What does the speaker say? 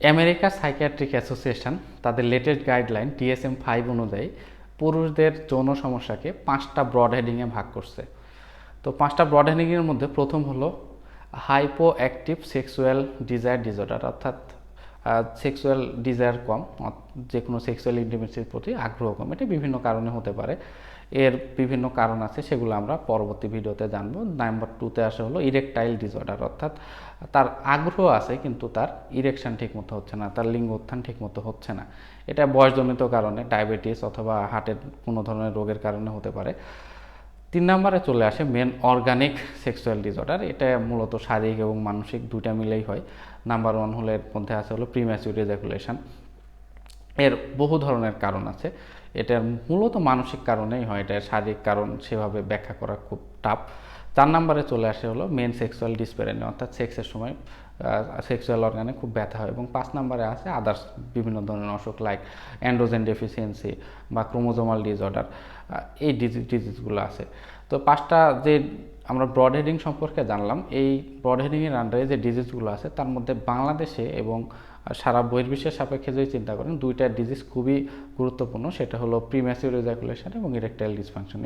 America psychiatric association তাদের latest guideline DSM five অনুযায়ী পুরুষদের যৌন সমস্যাকে পাঁচটা ব্রড হেডিংয়ে ভাগ করছে। তো পাঁচটা ব্রড হেডিংয়ের মধ্যে প্রথম হলো hypo active sexual desire disorder অর্থাৎ সেক্সুয়াল ডিজায়ার কম যে কোনো সেক্সুয়াল ইন্টিমেসির প্রতি আগ্রহ কম। এটা বিভিন্ন কারণে হতে পারে। এর বিভিন্ন কারণ আছে, সেগুলো আমরা পরবর্তী ভিডিওতে জানব। নাম্বার টুতে আসে হলো ইরেকটাইল ডিসঅর্ডার অর্থাৎ তার আগ্রহ আছে, কিন্তু তার ইরেকশন ঠিকমতো হচ্ছে না, তার লিঙ্গ উত্থান ঠিকমতো হচ্ছে না। এটা বয়সজনিত কারণে ডায়াবেটিস অথবা হার্টের কোনো ধরনের রোগের কারণে হতে পারে। তিন নম্বরে চলে আসে মেন অর্গানিক সেক্সুয়াল ডিসঅর্ডার এটা মূলত শারীরিক এবং মানসিক দুইটা মিলেই হয়। নাম্বার ওয়ান হলে এর মধ্যে আছে হলো প্রিম্যাচুর রেজাকুলেশন এর বহু ধরনের কারণ আছে। এটার মূলত মানসিক কারণেই হয়, এটা শারীরিক কারণ, সেভাবে ব্যাখ্যা করা খুব টাফ চার নাম্বারে চলে আসে হলো মেন সেক্সুয়াল ডিসপেরেনি অর্থাৎ সেক্সের সময় সেক্সুয়াল অর্গানে খুব ব্যথা হয় এবং পাঁচ নম্বরে আছে আদার্স বিভিন্ন ধরনের অসুখ লাইক অ্যান্ড্রোজেন ডেফিসিয়েন্সি বা ক্রোমোজোমাল ডিসঅর্ডার এই ডিজিজ ডিজিজগুলো আছে। তো পাঁচটা যে আমরা ব্রড হেডিং সম্পর্কে জানলাম। এই ব্রড হেডিংয়ের আন্ডারে যে ডিজিজগুলো আছে, তার মধ্যে বাংলাদেশে এবং সারা বহির্বিশ্বের সাপেক্ষে যদি চিন্তা করেন, দুইটা ডিজিজ খুবই গুরুত্বপূর্ণ। সেটা হলো প্রিম্যাচিউর রেজাকুলেশন এবং ইরেকটাইল ডিসফাংশন